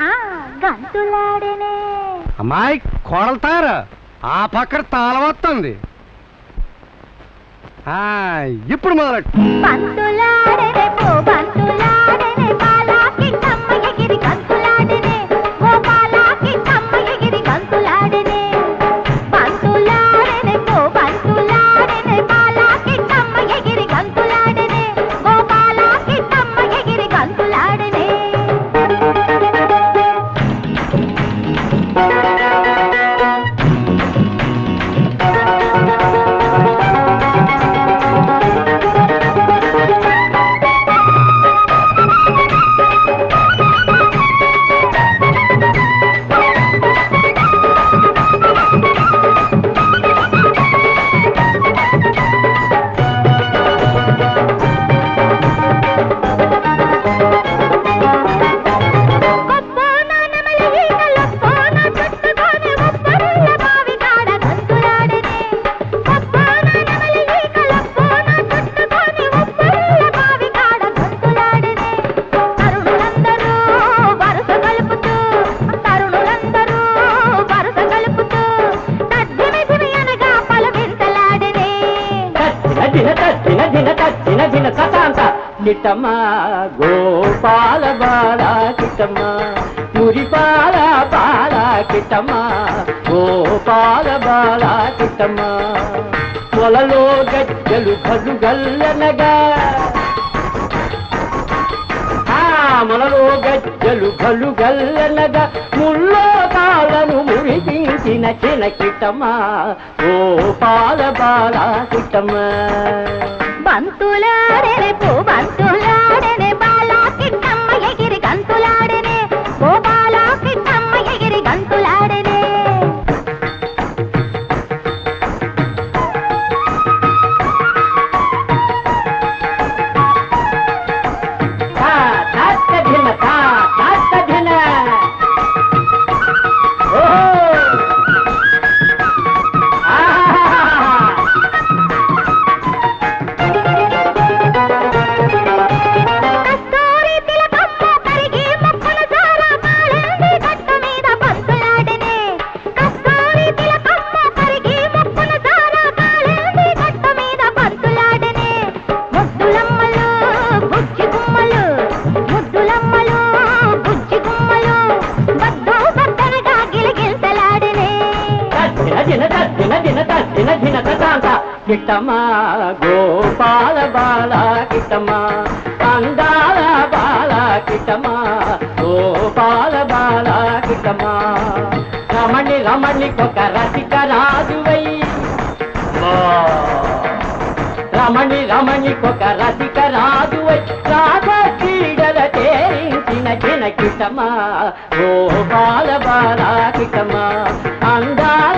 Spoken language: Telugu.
ఆ గంతులాడనే. అమ్మాయి కొడతారు ఆ పక్కన తాళవస్తుంది ఆ, ఇప్పుడు మొదలెట్టు. దిన తచ్చిన దిన తచ్చిన దిన సతాంత కిట్టమ్మ గోపాల బాల కిటమా మురిపాల బాల కిటమా గోపాల బాల కిటమా మొలలో గజ్జలు గల్లు గల్లనగా. మొలలో గజ్జలు గల్లు గల్లనగా. ముల్లో కాలను మురిపించిన చిన్న ఓ గోపాల బాల కిటమా బంతులాడనే పో కిట్టమ్మ గోపాల బాల కిట్టమ్మ అందాల బాల కిట్టమ్మ గోపాల బాల కిట్టమ్మ రమణి రమణి కొక రసిక రాజువై. రమణి రమణి కొక రసిక రాజువై. రాధ క్రీడల తేరించిన చిన్న కిట్టమ్మ గోపాల బాల కిట్టమ్మ అందాల